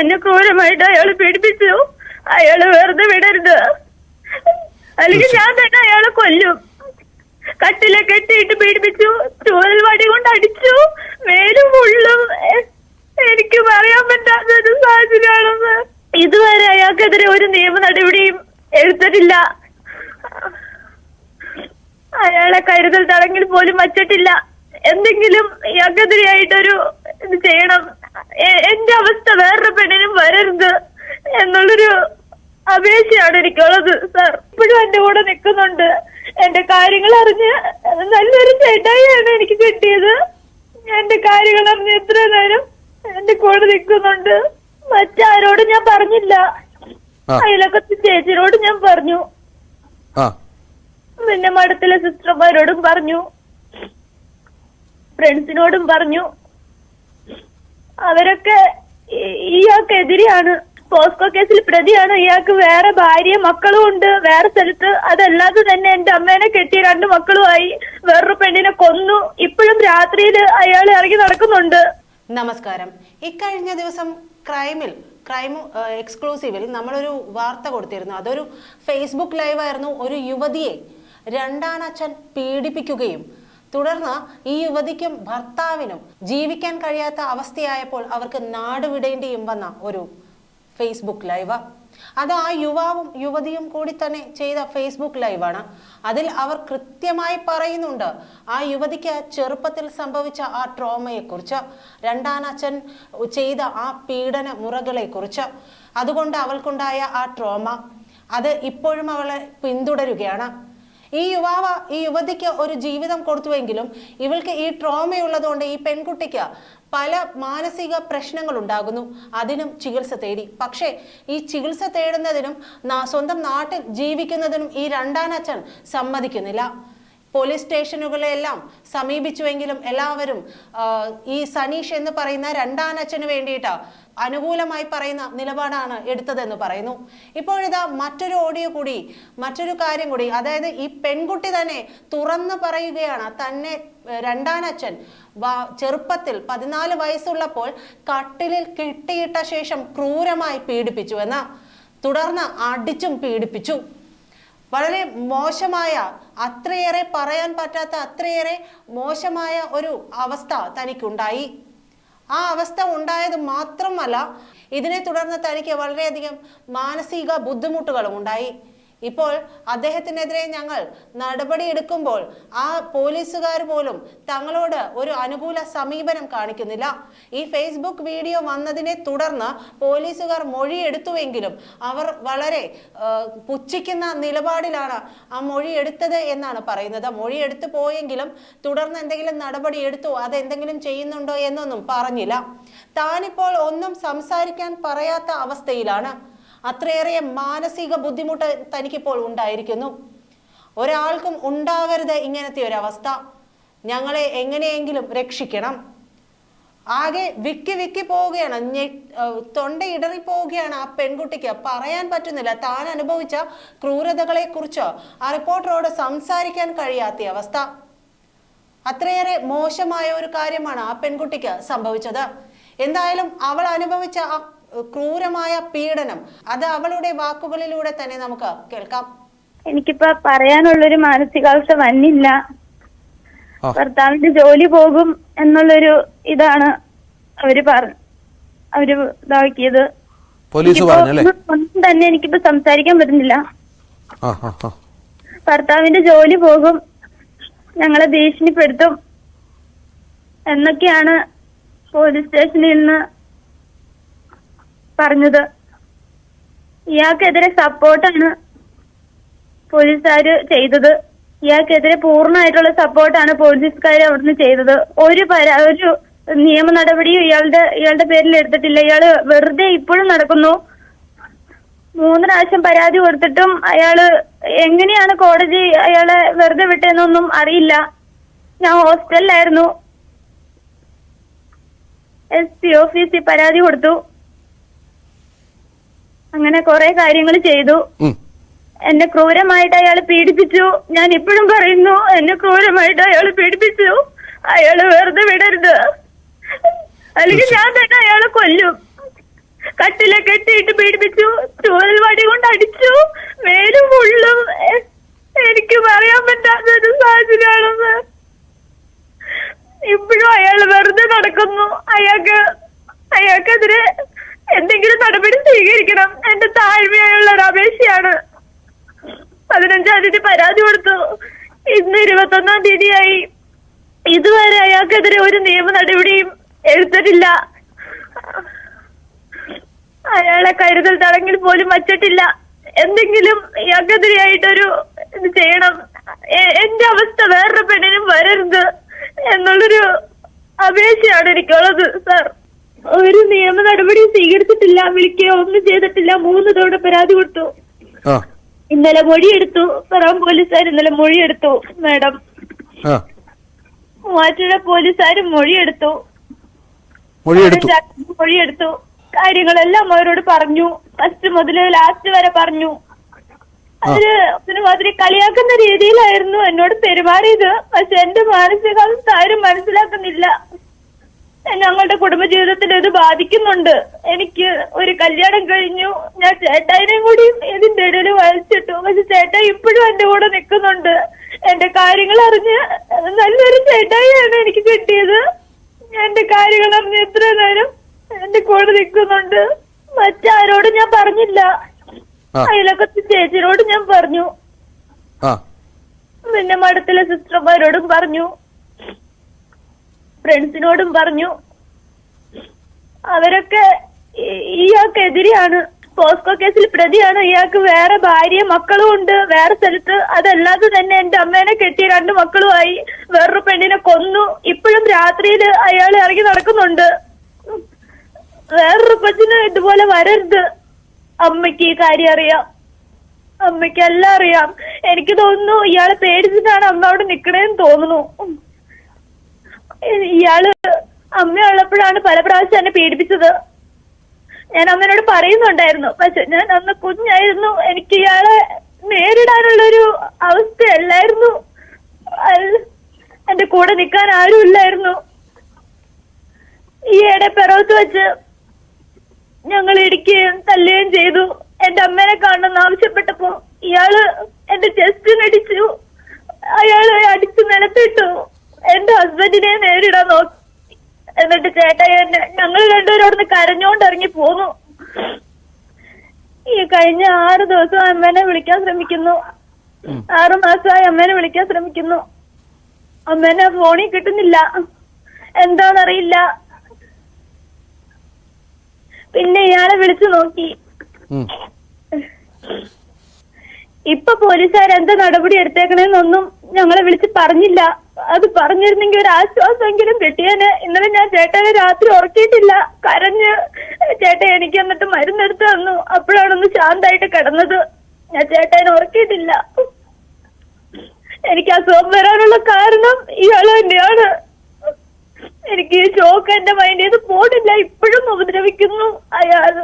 എന്നെ ക്രൂരമായിട്ട് അയാൾ പീഡിപ്പിച്ചു അയാൾ വെറുതെ വിടരുത്. അല്ലെങ്കിൽ ഞാൻ തന്നെ അയാളെ കൊല്ലും. കട്ടിലെ കെട്ടിയിട്ട് പീഡിപ്പിച്ചു ചൂരൽ വടി കൊണ്ട് അടിച്ചു. മേലും ഉള്ളും എനിക്ക് പറയാൻ പറ്റാത്ത ഒരു സാഹചര്യമാണെന്ന്. ഇതുവരെ അയാൾക്കെതിരെ ഒരു നിയമ നടപടിയും എടുത്തിട്ടില്ല. അയാളെ കരുതൽ തടങ്കിൽ പോലും വച്ചിട്ടില്ല. എന്തെങ്കിലും ഇയാൾക്കെതിരെയായിട്ടൊരു ഇത് ചെയ്യണം. എന്റെ അവസ്ഥ വേറൊരു പെണ്ണിനും വരരുത് എന്നുള്ളൊരു അപേക്ഷയാണ് എനിക്കുള്ളത് സാർ ഇപ്പോഴും എന്റെ കൂടെ നിൽക്കുന്നുണ്ട് എന്റെ കാര്യങ്ങൾ അറിഞ്ഞ് നല്ലൊരു ചേട്ടായിയാണ് എനിക്ക് കിട്ടിയത്. എന്റെ കാര്യങ്ങൾ അറിഞ്ഞ് എത്ര നേരം എന്റെ കൂടെ നിൽക്കുന്നുണ്ട് മറ്റാരോടും ഞാൻ പറഞ്ഞില്ല. അതിലൊക്കെ ചേച്ചിയോട് ഞാൻ പറഞ്ഞു. പിന്നെ മഠത്തിലെ സിസ്റ്റർമാരോടും പറഞ്ഞു. ഫ്രണ്ട്സിനോടും പറഞ്ഞു. അവരൊക്കെ ഇയാൾക്ക് ഇയാൾക്കെതിരെയാണ് പോസ്കോ കേസിൽ പ്രതിയാണ്. ഇയാൾക്ക് വേറെ ഭാര്യ മക്കളും ഉണ്ട് വേറെ സ്ഥലത്ത്. അതല്ലാതെ തന്നെ എന്റെ അമ്മേനെ കെട്ടിയ രണ്ട് മക്കളുമായി വേറൊരു പെണ്ണിനെ കൊന്നു. ഇപ്പോഴും രാത്രിയിൽ അയാൾ ഇറങ്ങി നടക്കുന്നുണ്ട്. നമസ്കാരം. ഇക്കഴിഞ്ഞ ദിവസം ക്രൈമിൽ ക്രൈം എക്സ്ക്ലൂസീവിൽ നമ്മളൊരു വാർത്ത കൊടുത്തിരുന്നു. അതൊരു ഫേസ്ബുക്ക് ലൈവായിരുന്നു. ഒരു യുവതിയെ രണ്ടാനച്ഛൻ പീഡിപ്പിക്കുകയും തുടർന്ന് ഈ യുവതിക്കും ഭർത്താവിനും ജീവിക്കാൻ കഴിയാത്ത അവസ്ഥയായപ്പോൾ അവർക്ക് നാട് വിടേണ്ടിയും വന്ന ഒരു ഫേസ്ബുക്ക് ലൈവ് അത് ആ യുവാവും യുവതിയും കൂടി തന്നെ ചെയ്ത ഫേസ്ബുക്ക് ലൈവാണ് അതിൽ അവർ കൃത്യമായി പറയുന്നുണ്ട് ആ യുവതിക്ക് ചെറുപ്പത്തിൽ സംഭവിച്ച ആ ട്രോമയെക്കുറിച്ച് രണ്ടാനച്ഛൻ ചെയ്ത ആ പീഡന മുറകളെക്കുറിച്ച് അതുകൊണ്ട് അവൾക്കുണ്ടായ ആ ട്രോമ. അത് ഇപ്പോഴും അവളെ പിന്തുടരുകയാണ്. ഈ യുവാവ് ഈ യുവതിക്ക് ഒരു ജീവിതം കൊടുത്തുവെങ്കിലും ഇവൾക്ക് ഈ ട്രോമയുള്ളതുകൊണ്ട് ഈ പെൺകുട്ടിക്ക് പല മാനസിക പ്രശ്നങ്ങൾ ഉണ്ടാകുന്നു അതിനും ചികിത്സ തേടി. പക്ഷേ ഈ ചികിത്സ തേടുന്നതിനും സ്വന്തം നാട്ടിൽ ജീവിക്കുന്നതിനും ഈ രണ്ടാനച്ഛൻ സമ്മതിക്കുന്നില്ല. പോലീസ് സ്റ്റേഷനുകളെല്ലാം സമീപിച്ചുവെങ്കിലും എല്ലാവരും ഈ സനീഷ് എന്ന് പറയുന്ന രണ്ടാനച്ഛന് വേണ്ടിയിട്ട് അനുകൂലമായി പറയുന്ന നിലപാടാണ് എടുത്തതെന്ന് പറയുന്നു. ഇപ്പോഴിതാ മറ്റൊരു ഓഡിയോ കൂടി മറ്റൊരു കാര്യം കൂടി അതായത് ഈ പെൺകുട്ടി തന്നെ തുറന്നു പറയുകയാണ് തന്നെ രണ്ടാനച്ഛൻ ചെറുപ്പത്തിൽ പതിനാല് വയസ്സുള്ളപ്പോൾ കട്ടിലിൽ കെട്ടിയിട്ട ശേഷം ക്രൂരമായി പീഡിപ്പിച്ചു എന്ന തുടർന്ന് അടിച്ചും പീഡിപ്പിച്ചു. വളരെ മോശമായ അത്രയേറെ പറയാൻ പറ്റാത്ത അത്രയേറെ മോശമായ ഒരു അവസ്ഥ തനിക്കുണ്ടായി. ആ അവസ്ഥ ഉണ്ടായത് മാത്രമല്ല ഇതിനെ തുടർന്ന് തനിക്ക് വളരെയധികം മാനസിക ബുദ്ധിമുട്ടുകളും ഉണ്ടായി. ഇപ്പോൾ അദ്ദേഹത്തിനെതിരെ ഞങ്ങൾ നടപടിയെടുക്കുമ്പോൾ ആ പോലീസുകാർ പോലും തങ്ങളോട് ഒരു അനുകൂല സമീപനം കാണിക്കുന്നില്ല. ഈ ഫേസ്ബുക്ക് വീഡിയോ വന്നതിനെ തുടർന്ന് പോലീസുകാർ മൊഴിയെടുത്തുവെങ്കിലും അവർ വളരെ പുച്ഛിക്കുന്ന നിലപാടിലാണ് ആ മൊഴി എടുത്തത് എന്നാണ് പറയുന്നത്. മൊഴി എടുത്തു പോയെങ്കിലും തുടർന്ന് എന്തെങ്കിലും നടപടി എടുത്തു അതെന്തെങ്കിലും ചെയ്യുന്നുണ്ടോ എന്നൊന്നും പറഞ്ഞില്ല. താനിപ്പോൾ ഒന്നും സംസാരിക്കാൻ പറയാത്ത അവസ്ഥയിലാണ്. അത്രയേറെ മാനസിക ബുദ്ധിമുട്ട് തനിക്കിപ്പോൾ ഉണ്ടായിരിക്കുന്നു. ഒരാൾക്കും ഉണ്ടാകരുത് ഇങ്ങനത്തെ ഒരവസ്ഥ. ഞങ്ങളെ എങ്ങനെയെങ്കിലും രക്ഷിക്കണം. ആകെ വിക്കി വിക്കി പോവുകയാണ്. തൊണ്ടയിടറി തൊണ്ട ഇടറി പോവുകയാണ് ആ പെൺകുട്ടിക്ക്. പറയാൻ പറ്റുന്നില്ല. താൻ അനുഭവിച്ച ക്രൂരതകളെ കുറിച്ച് ആ റിപ്പോർട്ടറോട് സംസാരിക്കാൻ കഴിയാത്ത അവസ്ഥ. അത്രയേറെ മോശമായ ഒരു കാര്യമാണ് ആ പെൺകുട്ടിക്ക് സംഭവിച്ചത്. എന്തായാലും അവൾ അനുഭവിച്ച ആ ക്രൂരമായ പീഡനം അത് അവളുടെ വാക്കുകളിലൂടെ തന്നെ നമുക്ക് കേൾക്കാം. എനിക്കിപ്പോ പറയാനുള്ളൊരു മാനസികാവസ്ഥ വന്നില്ല. ഭർത്താവിന്റെ ജോലി പോകും എന്നുള്ളൊരു ഇതാണ് അവർ പറഞ്ഞു അവർ ഇതാക്കിയത്. പോലീസ് പറഞ്ഞല്ലേ? ഒന്നും- തന്നെ എനിക്കിപ്പോ സംസാരിക്കാൻ പറ്റുന്നില്ല. ഭർത്താവിന്റെ ജോലി പോകും ഞങ്ങളെ ഭീഷണിപ്പെടുത്തും എന്നൊക്കെയാണ് പോലീസ് സ്റ്റേഷനിൽ നിന്ന് പറഞ്ഞത്. ഇയാൾക്കെതിരെ സപ്പോർട്ടാണ് പോലീസുകാര് ചെയ്തത്. ഇയാൾക്കെതിരെ പൂർണമായിട്ടുള്ള സപ്പോർട്ടാണ് പോലീസുകാർ അവിടുന്ന് ചെയ്തത്. ഒരു പരാ ഒരു നിയമ നടപടിയും ഇയാളുടെ ഇയാളുടെ പേരിൽ എടുത്തിട്ടില്ല. ഇയാൾ വെറുതെ ഇപ്പോഴും നടക്കുന്നു. മൂന്ന് പ്രാവശ്യം പരാതി കൊടുത്തിട്ടും അയാൾ എങ്ങനെയാണ് കോടതി അയാളെ വെറുതെ വിട്ടതെന്നൊന്നും അറിയില്ല. ഞാൻ ഹോസ്റ്റലിലായിരുന്നു. എസ് പി ഓഫീസിൽ പരാതി കൊടുത്തു. അങ്ങനെ കുറെ കാര്യങ്ങൾ ചെയ്തു. എന്നെ ക്രൂരമായിട്ട് അയാൾ പീഡിപ്പിച്ചു. ഞാൻ ഇപ്പോഴും പറയുന്നു എന്നെ ക്രൂരമായിട്ട് അയാൾ പീഡിപ്പിച്ചു. അയാൾ വെറുതെ വിടരുത്. അല്ലെങ്കിൽ ഞാൻ തന്നെ അയാളെ കൊല്ലും. കട്ടില കെട്ടിയിട്ട് പീഡിപ്പിച്ചു ചൂരൽ വടി കൊണ്ട് അടിച്ചു മേലും ഉള്ളും എനിക്ക് പറയാൻ പറ്റാത്ത ഒരു സാഹചര്യമാണെന്ന്. ഇപ്പോഴും അയാൾ വെറുതെ നടക്കുന്നു. അയാൾക്ക് അയാൾക്കെതിരെ എന്തെങ്കിലും നടപടി സ്വീകരിക്കണം. എന്റെ താഴ്മയായുള്ള ഒരു അപേക്ഷയാണ്. പതിനഞ്ചാം തീയതി പരാതി കൊടുത്തു. ഇന്ന് ഇരുപത്തൊന്നാം തീയതിയായി. ഇതുവരെ അയാൾക്കെതിരെ ഒരു നിയമ നടപടിയും എടുത്തിട്ടില്ല. അയാളെ കരുതൽ തടങ്കിൽ പോലും വച്ചിട്ടില്ല. എന്തെങ്കിലും ഇയാൾക്കെതിരെയായിട്ടൊരു ഇത് ചെയ്യണം. എന്റെ അവസ്ഥ വേറൊരു പെണ്ണിനും വരരുത് എന്നുള്ളൊരു അപേക്ഷയാണ് എനിക്കുള്ളത് സാർ. ഒരു നിയമ നടപടി സ്വീകരിച്ചിട്ടില്ല വിളിക്കുകയോ ഒന്നും ചെയ്തിട്ടില്ല മൂന്ന് തവണ പരാതി കൊടുത്തു. ഇന്നലെ മൊഴിയെടുത്തു പറവൻ പോലീസുകാർ ഇന്നലെ മൊഴിയെടുത്തു മാഡം. മൂവാറ്റുപുഴ പോലീസുകാരും മൊഴിയെടുത്തു. മൊഴിയെടുത്തു. കാര്യങ്ങളെല്ലാം അവരോട് പറഞ്ഞു. ഫസ്റ്റ് മുതൽ ലാസ്റ്റ് വരെ പറഞ്ഞു. അതിൽ മാതിരി കളിയാക്കുന്ന രീതിയിലായിരുന്നു എന്നോട് പെരുമാറിയത്. പക്ഷെ എന്റെ മാനസികാവസ്ഥ ആരും മനസ്സിലാക്കുന്നില്ല. ഞങ്ങളുടെ കുടുംബജീവിതത്തിൽ ഇത് ബാധിക്കുന്നുണ്ട്. എനിക്ക് ഒരു കല്യാണം കഴിഞ്ഞു. ഞാൻ ചേട്ടായിനെയും കൂടി ഇതിന്റെ ഇടയിൽ വായിച്ചിട്ടു പക്ഷെ ചേട്ട ഇപ്പോഴും എന്റെ കൂടെ നിൽക്കുന്നുണ്ട്. എന്റെ കാര്യങ്ങൾ അറിഞ്ഞ് നല്ലൊരു ചേട്ടായിയാണ് എനിക്ക് കിട്ടിയത്. എന്റെ കാര്യങ്ങൾ അറിഞ്ഞ് എത്ര നേരം എന്റെ കൂടെ നിൽക്കുന്നുണ്ട്. മറ്റാരോടും ഞാൻ പറഞ്ഞില്ല. ആ. അയലൊക്കത്തെ ചേച്ചിയോട് ഞാൻ പറഞ്ഞു. പിന്നെ മഠത്തിലെ സിസ്റ്റർമാരോടും പറഞ്ഞു. ഫ്രണ്ട്സിനോടും പറഞ്ഞു. അവരൊക്കെ ഇയാൾക്ക് എതിരെയാണ് പോസ്കോ കേസിൽ പ്രതിയാണ്. ഇയാൾക്ക് വേറെ ഭാര്യ മക്കളും ഉണ്ട്. വേറെ സ്ഥലത്ത് അതല്ലാതെ തന്നെ എന്റെ അമ്മേനെ കെട്ടി രണ്ട് മക്കളുമായി വേറൊരു പെണ്ണിനെ കൊന്നു. ഇപ്പോഴും രാത്രിയിൽ അയാൾ ഇറങ്ങി നടക്കുന്നുണ്ട്. വേറൊരു കൊച്ചിന് ഇതുപോലെ വരരുത്. അമ്മയ്ക്ക് ഈ കാര്യം അറിയാം. അമ്മയ്ക്ക് എല്ലാം അറിയാം. എനിക്ക് തോന്നുന്നു ഇയാളെ പേടിച്ചിട്ടാണ് അമ്മ അവിടെ നിക്കണേന്ന് തോന്നുന്നു. ഇയാൾ അമ്മ ഉള്ളപ്പോഴാണ് പല പ്രാവശ്യം എന്നെ പീഡിപ്പിച്ചത് ഞാൻ അമ്മനോട് പറയുന്നുണ്ടായിരുന്നു പക്ഷെ ഞാൻ അന്ന് കുഞ്ഞായിരുന്നു. എനിക്ക് ഇയാളെ നേരിടാനുള്ളൊരു അവസ്ഥയല്ലായിരുന്നു. എന്റെ കൂടെ നിൽക്കാൻ ആരും ഇല്ലായിരുന്നു. ഈയിടെ പിറവത്ത് വെച്ച് ഞങ്ങൾ ഇടിക്കുകയും തല്ലുകയും ചെയ്തു. എന്റെ അമ്മേനെ കാണണമെന്ന് ആവശ്യപ്പെട്ടപ്പോ ഇയാൾ എന്റെ ചെസ്റ്റിനടിച്ചു അയാൾ അടിച്ചു നിലത്തിട്ടു എന്റെ ഹസ്ബൻഡിനെ നേരിടാൻ നോക്കി എന്നിട്ട് ചേട്ടായി എന്നെ ഞങ്ങൾ രണ്ടുപേരും അവിടുന്ന് കരഞ്ഞോണ്ട് ഇറങ്ങി പോന്നു ഈ കഴിഞ്ഞ ആറ് ദിവസം അമ്മേനെ വിളിക്കാൻ ശ്രമിക്കുന്നു. ആറു മാസമായി അമ്മേനെ വിളിക്കാൻ ശ്രമിക്കുന്നു. അമ്മേനെ ഫോണിൽ കിട്ടുന്നില്ല. എന്താണെന്നറിയില്ല. പിന്നെ ഇയാളെ വിളിച്ചു നോക്കി. ഇപ്പൊ പോലീസുകാർ എന്താ നടപടി എടുത്തേക്കണേന്നൊന്നും ഞങ്ങളെ വിളിച്ച് പറഞ്ഞില്ല. അത് പറഞ്ഞിരുന്നെങ്കിൽ ഒരു ആശ്വാസമെങ്കിലും കിട്ടിയേനെ. ഇന്നലെ ഞാൻ ചേട്ടനെ രാത്രി ഉറക്കിയിട്ടില്ല. കരഞ്ഞ് ചേട്ടൻ എനിക്ക് എന്നിട്ട് മരുന്നെടുത്ത് തന്നു. അപ്പോഴാണൊന്ന് ശാന്തായിട്ട് കിടന്നത്. ഞാൻ ചേട്ടനെ ഉറക്കിയിട്ടില്ല. എനിക്ക് അസുഖം വരാനുള്ള കാരണം ഇയാൾ തന്നെയാണ്. എനിക്ക് ഷോക്ക് എന്റെ മൈൻഡ് ചെയ്ത് പോടില്ല ഇപ്പോഴും ഉപദ്രവിക്കുന്നു അയാൾ.